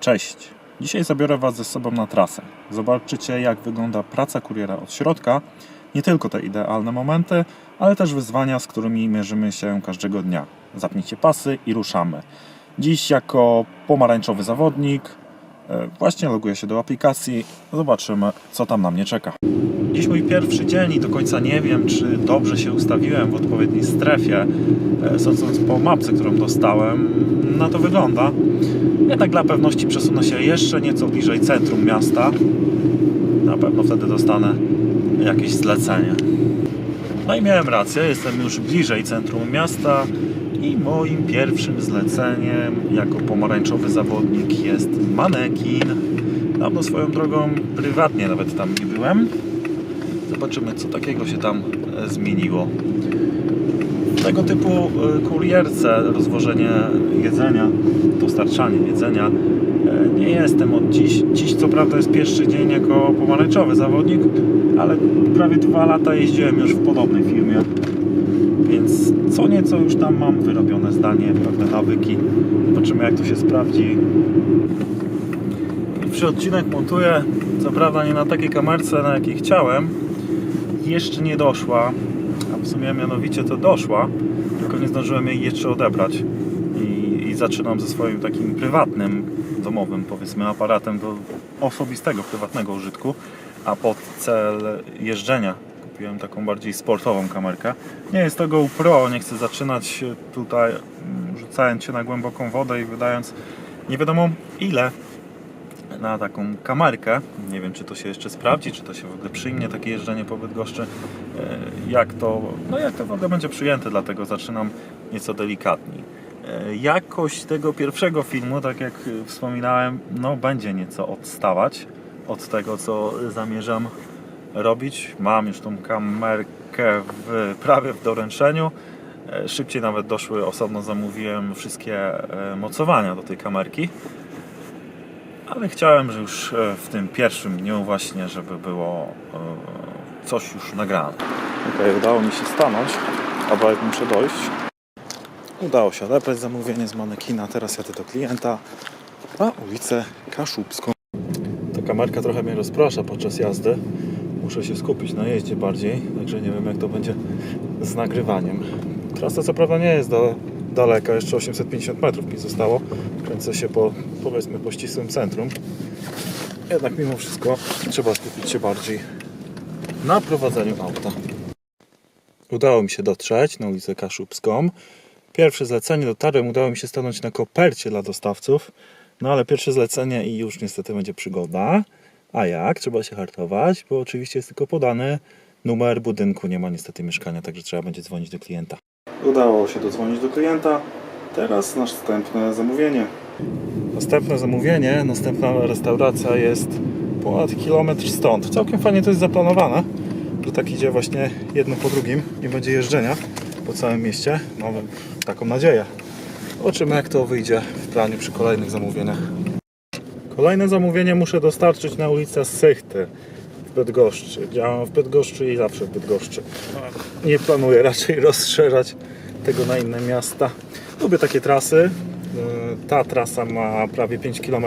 Cześć! Dzisiaj zabiorę Was ze sobą na trasę. Zobaczycie, jak wygląda praca kuriera od środka. Nie tylko te idealne momenty, ale też wyzwania, z którymi mierzymy się każdego dnia. Zapnijcie pasy i ruszamy. Dziś jako pomarańczowy zawodnik właśnie loguję się do aplikacji. Zobaczymy, co tam na mnie czeka. Dziś mój pierwszy dzień i do końca nie wiem, czy dobrze się ustawiłem w odpowiedniej strefie. E, Sądząc po mapce, którą dostałem, na to wygląda. Jednak dla pewności przesunę się jeszcze nieco bliżej centrum miasta. Na pewno wtedy dostanę jakieś zlecenie. No i miałem rację, jestem już bliżej centrum miasta i moim pierwszym zleceniem jako pomarańczowy zawodnik jest manekin. Dawno swoją drogą prywatnie nawet tam nie byłem. Zobaczymy co takiego się tam e, zmieniło. Tego typu e, kurierce rozwożenie jedzenia, dostarczanie jedzenia e, nie jestem od dziś. Dziś co prawda jest pierwszy dzień jako pomarańczowy zawodnik, ale prawie dwa lata jeździłem już w podobnej firmie. Więc co nieco już tam mam wyrobione zdanie, pewne nawyki. Zobaczymy jak to się sprawdzi. Pierwszy odcinek montuję, co prawda nie na takiej kamerce, na jakiej chciałem. Jeszcze nie doszła, a w sumie mianowicie to doszła, tylko nie zdążyłem jej jeszcze odebrać. I, i zaczynam ze swoim takim prywatnym, domowym powiedzmy aparatem do osobistego, prywatnego użytku, a pod cel jeżdżenia kupiłem taką bardziej sportową kamerkę. Nie jest to GoPro, nie chcę zaczynać tutaj mm, rzucając się na głęboką wodę i wydając nie wiadomo ile na taką kamerkę. Nie wiem, czy to się jeszcze sprawdzi, czy to się w ogóle przyjmie, takie jeżdżenie po Bydgoszczy. E, Jak to, no jak to w ogóle będzie przyjęte, dlatego zaczynam nieco delikatniej. E, Jakość tego pierwszego filmu, tak jak e, wspominałem, no będzie nieco odstawać od tego, co zamierzam robić. Mam już tą kamerkę w, prawie w doręczeniu. E, Szybciej nawet doszły, osobno zamówiłem wszystkie e, mocowania do tej kamerki. Ale chciałem, że już e, w tym pierwszym dniu właśnie, żeby było coś już nagrane. Okej, udało mi się stanąć, jak muszę dojść. Udało się odebrać zamówienie z manekina, teraz jadę do klienta na ulicę Kaszubską. Ta kamerka trochę mnie rozprasza podczas jazdy. Muszę się skupić na jeździe bardziej, także nie wiem jak to będzie z nagrywaniem. Trasa co prawda nie jest do, daleka, jeszcze 850 metrów mi zostało. Kręcę się po, powiedzmy, po ścisłym centrum. Jednak mimo wszystko trzeba skupić się bardziej na prowadzeniu auta. Udało mi się dotrzeć na ulicę Kaszubską. Pierwsze zlecenie dotarłem, udało mi się stanąć na kopercie dla dostawców. No ale pierwsze zlecenie i już niestety będzie przygoda. A jak? Trzeba się hartować, bo oczywiście jest tylko podany numer budynku. Nie ma niestety mieszkania, także trzeba będzie dzwonić do klienta. Udało się dodzwonić do klienta. Teraz następne zamówienie. Następne zamówienie, następna restauracja jest ponad kilometr stąd. Całkiem fajnie to jest zaplanowane, że tak idzie właśnie jedno po drugim. Nie będzie jeżdżenia po całym mieście. Mamy taką nadzieję. Zobaczymy jak to wyjdzie w planie przy kolejnych zamówieniach. Kolejne zamówienie muszę dostarczyć na ulicę Sychty w Bydgoszczy. Działam w Bydgoszczy i zawsze w Bydgoszczy. Nie planuję raczej rozszerzać tego na inne miasta. Lubię takie trasy. Ta trasa ma prawie 5 km.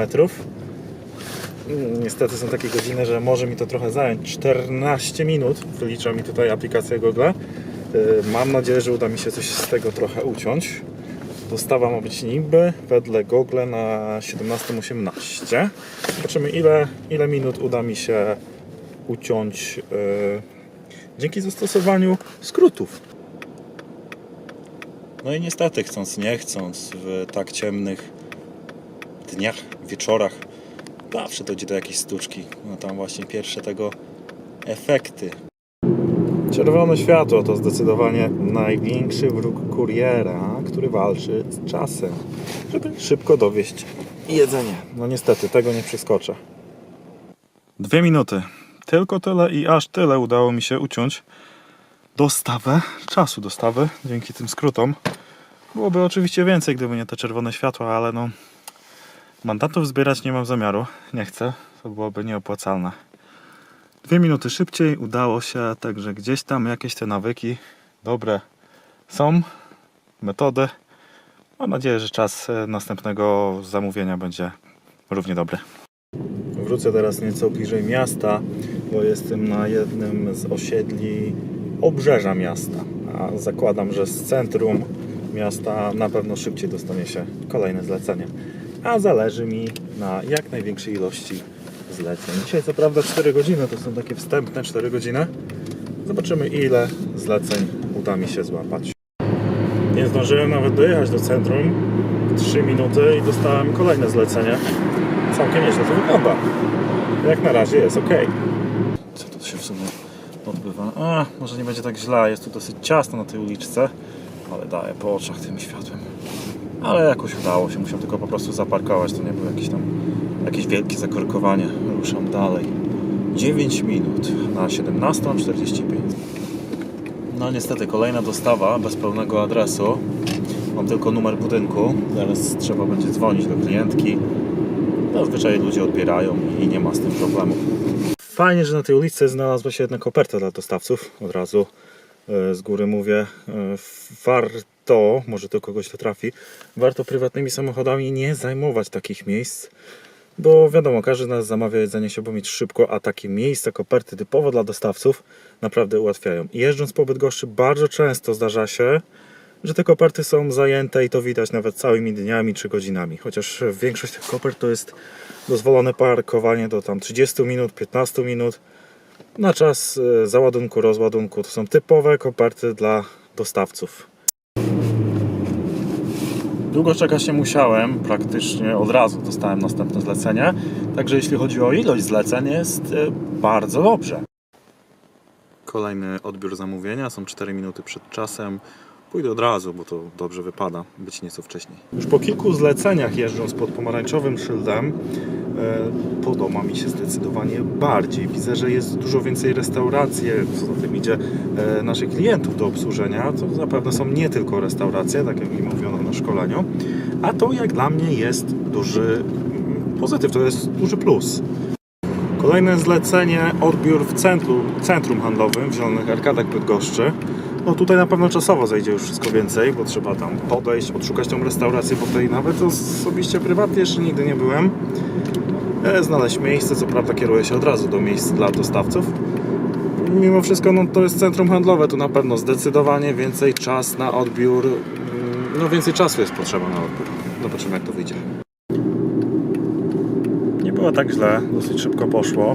Niestety są takie godziny, że może mi to trochę zająć 14 minut. Wylicza mi tutaj aplikacja Google. Yy, Mam nadzieję, że uda mi się coś z tego trochę uciąć. Dostawa ma być niby wedle Google na 17.18. Zobaczymy ile, ile minut uda mi się uciąć yy, dzięki zastosowaniu skrótów. No i niestety, chcąc nie chcąc, w tak ciemnych dniach, wieczorach, zawsze dojdzie do jakiejś sztuczki. No tam właśnie pierwsze tego efekty. Czerwone światło to zdecydowanie największy wróg kuriera, który walczy z czasem, żeby szybko dowieść jedzenie. No niestety, tego nie przeskoczę. Dwie minuty. Tylko tyle i aż tyle udało mi się uciąć dostawę, czasu dostawy dzięki tym skrótom. Byłoby oczywiście więcej, gdyby nie te czerwone światła, ale no mandatów zbierać nie mam zamiaru. Nie chcę, to byłoby nieopłacalne. Dwie minuty szybciej udało się, także gdzieś tam jakieś te nawyki dobre są, metody. Mam nadzieję, że czas e, następnego zamówienia będzie równie dobre. Wrócę teraz nieco bliżej miasta, bo jestem na jednym z osiedli obrzeża miasta. A zakładam, że z centrum miasta na pewno szybciej dostanie się kolejne zlecenie. A zależy mi na jak największej ilości zleceń. Dzisiaj co prawda 4 godziny, to są takie wstępne 4 godziny. Zobaczymy ile zleceń uda mi się złapać. Nie zdążyłem nawet dojechać do centrum. 3 minuty i dostałem kolejne zlecenie. Całkiem nieźle to wygląda. Jak na razie jest ok. Co tu się w sumie odbywa? A, może nie będzie tak źle. Jest tu dosyć ciasno na tej uliczce, ale daje po oczach tym światłem. Ale jakoś udało się. Musiał tylko po prostu zaparkować. To nie było jakieś tam jakieś wielkie zakorkowanie. Ruszam dalej. 9 minut na 17.45. No niestety kolejna dostawa bez pełnego adresu. Mam tylko numer budynku. Zaraz trzeba będzie dzwonić do klientki. Zazwyczaj ludzie odbierają i nie ma z tym problemu. Fajnie, że na tej ulicy znalazła się jedna koperta dla dostawców. Od razu e, z góry mówię, e, warto, może to kogoś to trafi, warto prywatnymi samochodami nie zajmować takich miejsc. Bo wiadomo, każdy nas zamawia jedzenie się, bo mieć szybko, a takie miejsca, koperty typowo dla dostawców naprawdę ułatwiają. Jeżdżąc po Bydgoszczy bardzo często zdarza się, że te koperty są zajęte i to widać nawet całymi dniami czy godzinami. Chociaż większość tych kopert to jest dozwolone parkowanie do tam 30 minut, 15 minut na czas e, załadunku, rozładunku. To są typowe koperty dla dostawców. Długo czekać nie musiałem, praktycznie od razu dostałem następne zlecenie. Także jeśli chodzi o ilość zleceń, jest e, bardzo dobrze. Kolejny odbiór zamówienia, są 4 minuty przed czasem. Pójdę od razu, bo to dobrze wypada być nieco wcześniej. Już po kilku zleceniach jeżdżąc pod pomarańczowym szyldem e, podoba mi się zdecydowanie bardziej. Widzę, że jest dużo więcej restauracji, co za tym idzie e, naszych klientów do obsłużenia. To zapewne są nie tylko restauracje, tak jak mi mówiono na szkoleniu, a to jak dla mnie jest duży mm, pozytyw, to jest duży plus. Kolejne zlecenie, odbiór w centrum, centrum handlowym w Zielonych Arkadach Bydgoszczy. No tutaj na pewno czasowo zajdzie już wszystko więcej, bo trzeba tam podejść, odszukać tą restaurację, bo tutaj nawet osobiście prywatnie jeszcze nigdy nie byłem. E, Znaleźć miejsce, co prawda kieruję się od razu do miejsc dla dostawców. Mimo wszystko no, to jest centrum handlowe, tu na pewno zdecydowanie więcej czas na odbiór, mm, no więcej czasu jest potrzeba na odbiór. Zobaczymy jak to wyjdzie. Było tak źle, dosyć szybko poszło.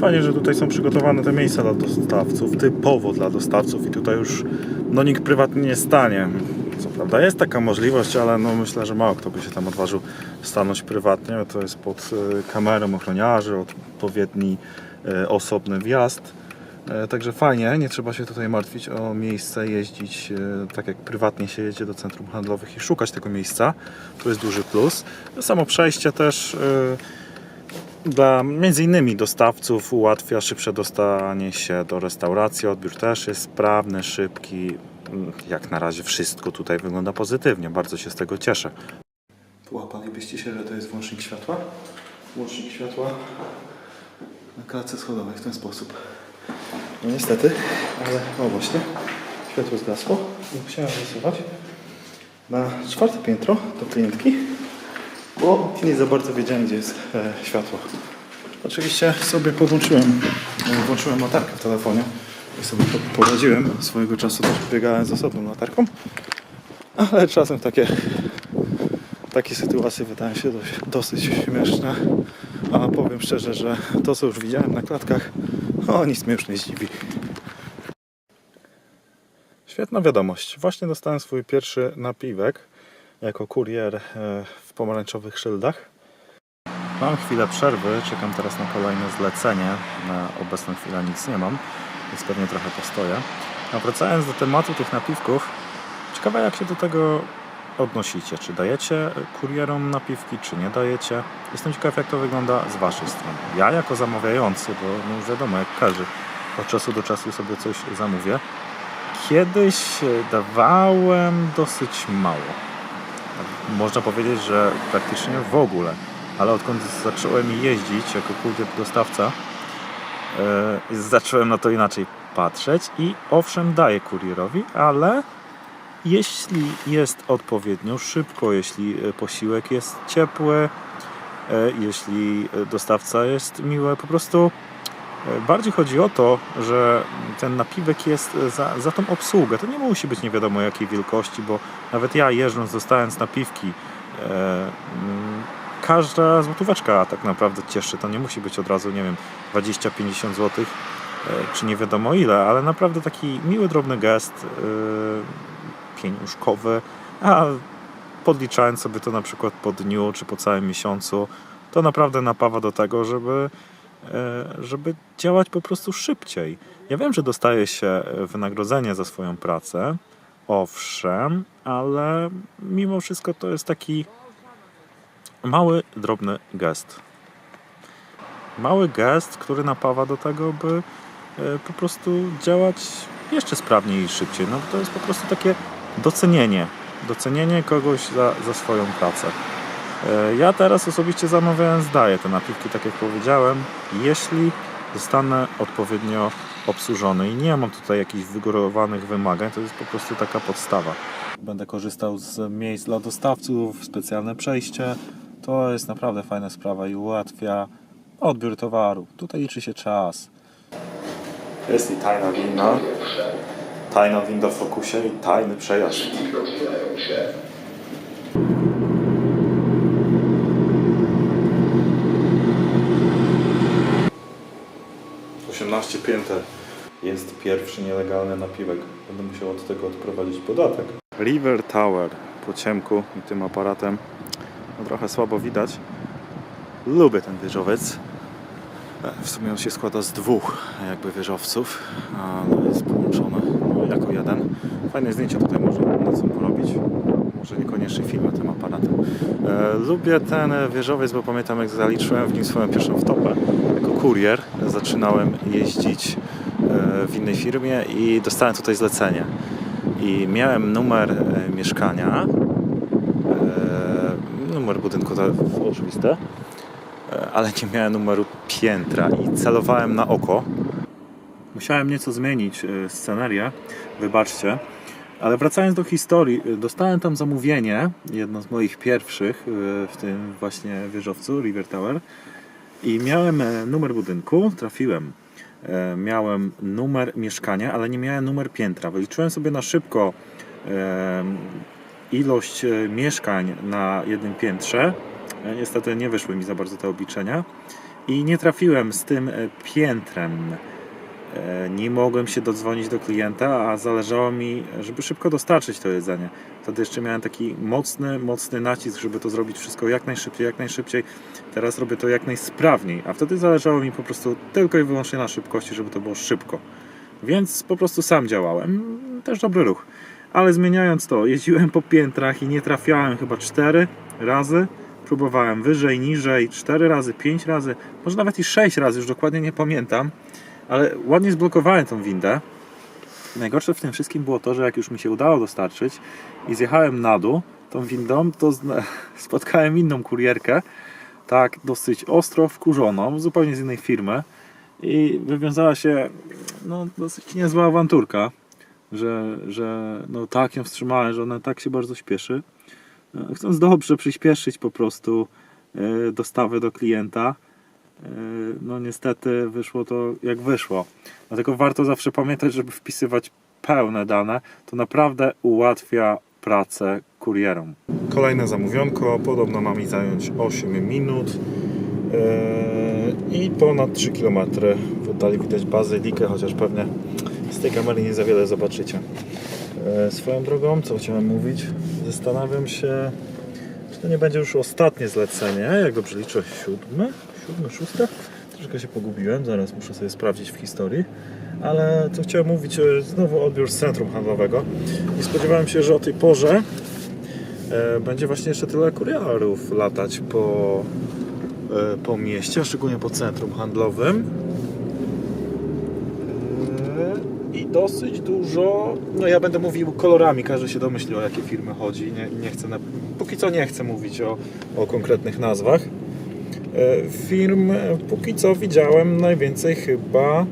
Fajnie, że tutaj są przygotowane te miejsca dla dostawców, typowo dla dostawców i tutaj już no nikt prywatnie nie stanie. Co prawda jest taka możliwość, ale no myślę, że mało kto by się tam odważył stanąć prywatnie. To jest pod e, kamerą ochroniarzy, odpowiedni e, osobny wjazd. E, Także fajnie, nie trzeba się tutaj martwić o miejsce, jeździć tak jak prywatnie się jedzie do centrum handlowych i szukać tego miejsca. To jest duży plus. Samo przejście też dla między innymi dostawców ułatwia szybsze dostanie się do restauracji. Odbiór też jest sprawny, szybki. Jak na razie wszystko tutaj wygląda pozytywnie. Bardzo się z tego cieszę. Połapalibyście się, że to jest włącznik światła? Włącznik światła na klatce schodowej w ten sposób. No niestety, ale o właśnie, światło zgasło i musiałem wysuwać na czwarte piętro do klientki, bo nie za bardzo wiedziałem, gdzie jest e, światło. Oczywiście sobie podłączyłem, e, włączyłem latarkę w telefonie i sobie po- poradziłem. Swojego czasu też biegałem z osobną latarką, ale czasem takie, takie sytuacje wydają się dość, dosyć śmieszne. A powiem szczerze, że to co już widziałem na klatkach, o nic mnie już nie zdziwi. Świetna wiadomość. Właśnie dostałem swój pierwszy napiwek jako kurier e, pomarańczowych szyldach. Mam chwilę przerwy, czekam teraz na kolejne zlecenie. Na obecną chwilę nic nie mam, więc pewnie trochę postoję. A wracając do tematu tych napiwków, ciekawe jak się do tego odnosicie. Czy dajecie kurierom napiwki, czy nie dajecie? Jestem ciekaw jak to wygląda z Waszej strony. Ja jako zamawiający, bo no wiadomo jak każdy, od czasu do czasu sobie coś zamówię. Kiedyś dawałem dosyć mało. Można powiedzieć, że praktycznie w ogóle. Ale odkąd zacząłem jeździć jako kurier dostawca, e, zacząłem na to inaczej patrzeć i owszem daję kurierowi, ale jeśli jest odpowiednio szybko, jeśli e, posiłek jest ciepły, e, jeśli dostawca jest miły. Po prostu bardziej chodzi o to, że ten napiwek jest za, za tą obsługę. To nie musi być nie wiadomo jakiej wielkości, bo nawet ja jeżdżąc, dostając napiwki, e, mm, każda złotóweczka tak naprawdę cieszy. To nie musi być od razu, nie wiem, 20-50 zł, e, czy nie wiadomo ile, ale naprawdę taki miły, drobny gest, e, pieniążkowy, a podliczając sobie to na przykład po dniu czy po całym miesiącu, to naprawdę napawa do tego, żeby, e, żeby działać po prostu szybciej. Ja wiem, że dostaje się wynagrodzenie za swoją pracę, owszem, ale mimo wszystko to jest taki mały, drobny gest. Mały gest, który napawa do tego, by e, po prostu działać jeszcze sprawniej i szybciej. No to jest po prostu takie docenienie. Docenienie kogoś za, za swoją pracę. E, Ja teraz osobiście zamawiając daję te napiwki, tak jak powiedziałem, jeśli zostanę odpowiednio obsłużony i nie mam tutaj jakichś wygórowanych wymagań, to jest po prostu taka podstawa. Będę korzystał z miejsc dla dostawców, specjalne przejście. To jest naprawdę fajna sprawa i ułatwia odbiór towaru. Tutaj liczy się czas. Jest i tajna winda, tajna winda w fokusie i tajny przejazd. 18 pięter. Jest pierwszy nielegalny napiwek. Będę musiał od tego odprowadzić podatek. River Tower po ciemku i tym aparatem. No, trochę słabo widać. Lubię ten wieżowiec. E, W sumie on się składa z dwóch jakby wieżowców, ale jest połączony no, jako jeden. Fajne zdjęcia tutaj można nocą porobić. Może niekoniecznie filmy tym aparatem. E, lubię ten wieżowiec, bo pamiętam jak zaliczyłem w nim swoją pierwszą wtopę jako kurier. Zaczynałem jeździć e, w innej firmie i dostałem tutaj zlecenie. I miałem numer e, mieszkania, e, numer budynku to oczywiste, ale nie miałem numeru piętra i celowałem na oko. Musiałem nieco zmienić scenerię, wybaczcie. Ale wracając do historii, dostałem tam zamówienie, jedno z moich pierwszych w tym właśnie wieżowcu River Tower i miałem e, numer budynku, trafiłem. E, Miałem numer mieszkania, ale nie miałem numer piętra. Wyliczyłem sobie na szybko e, ilość mieszkań na jednym piętrze. Niestety nie wyszły mi za bardzo te obliczenia i nie trafiłem z tym piętrem. E, Nie mogłem się dodzwonić do klienta, a zależało mi, żeby szybko dostarczyć to jedzenie. Wtedy jeszcze miałem taki mocny, mocny nacisk, żeby to zrobić wszystko jak najszybciej, jak najszybciej. Teraz robię to jak najsprawniej, a wtedy zależało mi po prostu tylko i wyłącznie na szybkości, żeby to było szybko. Więc po prostu sam działałem. Też dobry ruch. Ale zmieniając to, jeździłem po piętrach i nie trafiałem chyba cztery razy. Próbowałem wyżej, niżej, cztery razy, pięć razy, może nawet i sześć razy, już dokładnie nie pamiętam. Ale ładnie zblokowałem tą windę. Najgorsze w tym wszystkim było to, że jak już mi się udało dostarczyć i zjechałem na dół tą windą, to spotkałem inną kurierkę, tak dosyć ostro wkurzoną, zupełnie z innej firmy i wywiązała się no, dosyć niezła awanturka, że, że no, tak ją wstrzymałem, że ona tak się bardzo śpieszy. E, Chcąc dobrze przyspieszyć po prostu e, dostawy do klienta, no niestety wyszło to jak wyszło. Dlatego warto zawsze pamiętać, żeby wpisywać pełne dane. To naprawdę ułatwia pracę kurierom. Kolejne zamówionko, podobno ma mi zająć 8 minut i ponad 3 km. W oddali widać bazylikę, chociaż pewnie z tej kamery nie za wiele zobaczycie. E, Swoją drogą, co chciałem mówić, zastanawiam się, czy to nie będzie już ostatnie zlecenie, jak dobrze liczę, siódme, szóste? Troszkę się pogubiłem, zaraz muszę sobie sprawdzić w historii. Ale co chciałem mówić, e, znowu odbiór z centrum handlowego. I spodziewałem się, że o tej porze e, będzie właśnie jeszcze tyle kurierów latać po, e, po mieście, szczególnie po centrum handlowym. I dosyć dużo. No ja będę mówił kolorami, każdy się domyśli o jakie firmy chodzi. Nie, nie chcę póki co nie chcę mówić o, o konkretnych nazwach. E, Firm e, póki co widziałem najwięcej chyba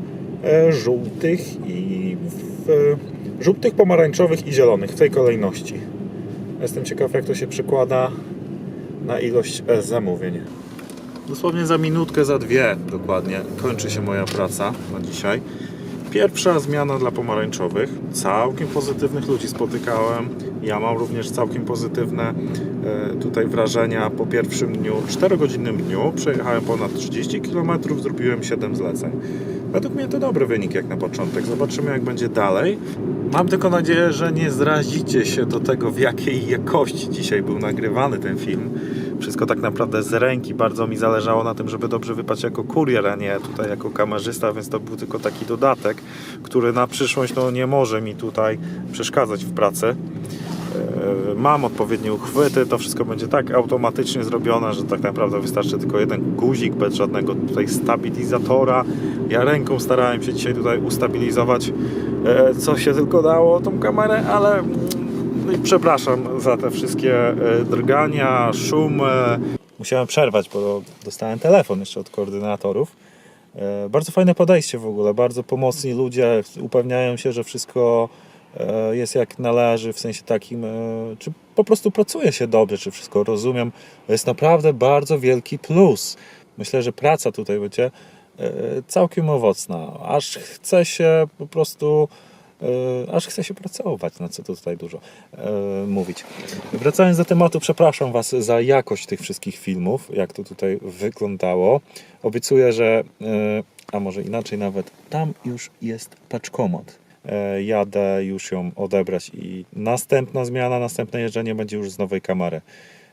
e, żółtych i w, żółtych, pomarańczowych i zielonych w tej kolejności. Jestem ciekaw jak to się przekłada na ilość zamówień. Dosłownie za minutkę, za dwie dokładnie kończy się moja praca na dzisiaj. Pierwsza zmiana dla pomarańczowych. Całkiem pozytywnych ludzi spotykałem. Ja mam również całkiem pozytywne e, tutaj wrażenia po pierwszym dniu, 4-godzinnym dniu. Przejechałem ponad 30 km, zrobiłem 7 zleceń. Według mnie to dobry wynik jak na początek. Zobaczymy jak będzie dalej. Mam tylko nadzieję, że nie zrazicie się do tego, w jakiej jakości dzisiaj był nagrywany ten film. Wszystko tak naprawdę z ręki. Bardzo mi zależało na tym, żeby dobrze wypaść jako kurier, a nie tutaj jako kamerzysta, więc to był tylko taki dodatek, który na przyszłość no, nie może mi tutaj przeszkadzać w pracy. E, Mam odpowiednie uchwyty, to wszystko będzie tak automatycznie zrobione, że tak naprawdę wystarczy tylko jeden guzik bez żadnego tutaj stabilizatora. Ja ręką starałem się dzisiaj tutaj ustabilizować, e, co się tylko dało tą kamerę, ale no i przepraszam za te wszystkie e, drgania, szumy. Musiałem przerwać, bo dostałem telefon jeszcze od koordynatorów. E, Bardzo fajne podejście w ogóle, bardzo pomocni ludzie, upewniają się, że wszystko e, jest jak należy, w sensie takim, e, czy po prostu pracuje się dobrze, czy wszystko rozumiem. Jest naprawdę bardzo wielki plus. Myślę, że praca tutaj będzie e, całkiem owocna. Aż chce się po prostu, e, aż chce się pracować, na co tu tutaj dużo e, mówić. Wracając do tematu, przepraszam Was za jakość tych wszystkich filmów, jak to tutaj wyglądało. Obiecuję, że, e, a może inaczej nawet, tam już jest paczkomat. E, Jadę już ją odebrać i następna zmiana, następne jeżdżenie będzie już z nowej kamery.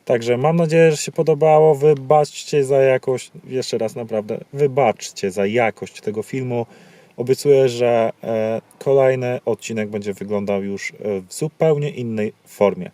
Także mam nadzieję, że się podobało. Wybaczcie za jakość, jeszcze raz naprawdę, wybaczcie za jakość tego filmu. Obiecuję, że e, kolejny odcinek będzie wyglądał już e, w zupełnie innej formie.